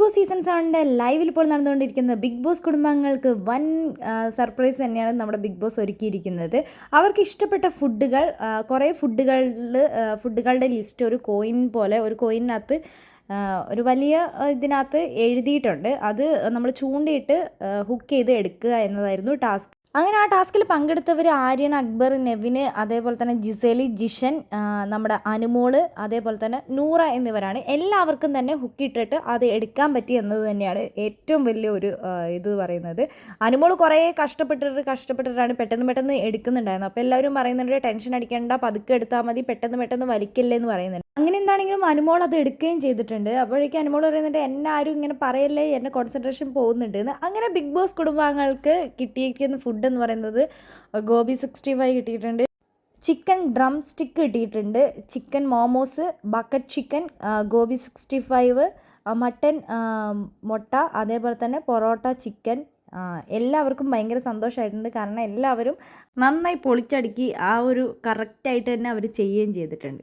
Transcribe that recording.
Boss season സെവന്റെ ലൈവിൽ ഇപ്പോൾ നടന്നുകൊണ്ടിരിക്കുന്ന ബിഗ് ബോസ് കുടുംബങ്ങൾക്ക് വൻ സർപ്രൈസ് തന്നെയാണ് നമ്മുടെ ബിഗ് ബോസ് ഒരുക്കിയിരിക്കുന്നത്. അവർക്ക് ഇഷ്ടപ്പെട്ട ഫുഡുകൾ കുറേ ഫുഡുകളിൽ ഫുഡുകളുടെ ലിസ്റ്റ് ഒരു കോയിൻ പോലെ ഒരു കോയിനകത്ത് ഒരു വലിയ ഇതിനകത്ത് എഴുതിയിട്ടുണ്ട്. അത് നമ്മൾ ചൂണ്ടിയിട്ട് ഹുക്ക് ചെയ്ത് എടുക്കുക എന്നതായിരുന്നു ടാസ്ക് അങ്ങനെ ആ ടാസ്കിൽ പങ്കെടുത്തവർ ആര്യൻ അക്ബർ നെവിന് അതേപോലെ തന്നെ ജിസേലി ജിഷൻ നമ്മുടെ അനുമോൾ അതേപോലെ തന്നെ നൂറ എന്നിവരാണ്. എല്ലാവർക്കും തന്നെ ഹുക്കിട്ടിട്ട് അത് എടുക്കാൻ പറ്റി എന്നത് തന്നെയാണ് ഏറ്റവും വലിയ ഒരു ഇത് പറയുന്നത്. അനുമോൾ കുറേ കഷ്ടപ്പെട്ടിട്ട് കഷ്ടപ്പെട്ടിട്ടാണ് പെട്ടെന്ന് പെട്ടെന്ന് എടുക്കുന്നുണ്ടായിരുന്നത്. അപ്പോൾ എല്ലാവരും പറയുന്നുണ്ട് ടെൻഷൻ അടിക്കേണ്ട പതുക്കെ എടുത്താൽ മതി പെട്ടെന്ന് പെട്ടെന്ന് വലിക്കല്ലേ എന്ന് പറയുന്നുണ്ട്. അങ്ങനെ എന്താണെങ്കിലും അനുമോൾ അത് എടുക്കുകയും ചെയ്തിട്ടുണ്ട്. അപ്പോഴേക്കും അനുമോൾ പറയുന്നുണ്ട് എന്നെ ആരും ഇങ്ങനെ പറയല്ലേ എന്റെ കോൺസെൻട്രേഷൻ പോകുന്നുണ്ട് എന്ന്. അങ്ങനെ ബിഗ് ബോസ് കുടുംബാംഗങ്ങൾക്ക് കിട്ടിയിരിക്കുന്ന ഫുഡ് എന്ന് പറയുന്നത് ഗോബി സിക്സ്റ്റി ഫൈവ് കിട്ടിയിട്ടുണ്ട്. ചിക്കൻ ഡ്രം സ്റ്റിക്ക് കിട്ടിയിട്ടുണ്ട്. Chicken momos bucket chicken gobi sixty five mutton മുട്ട അതേപോലെ തന്നെ പൊറോട്ട ചിക്കൻ എല്ലാവർക്കും ഭയങ്കര സന്തോഷമായിട്ടുണ്ട് കാരണം എല്ലാവരും നന്നായി പൊളിച്ചടുക്കി ആ ഒരു കറക്റ്റായിട്ട് തന്നെ അവർ ചെയ്യുകയും ചെയ്തിട്ടുണ്ട്.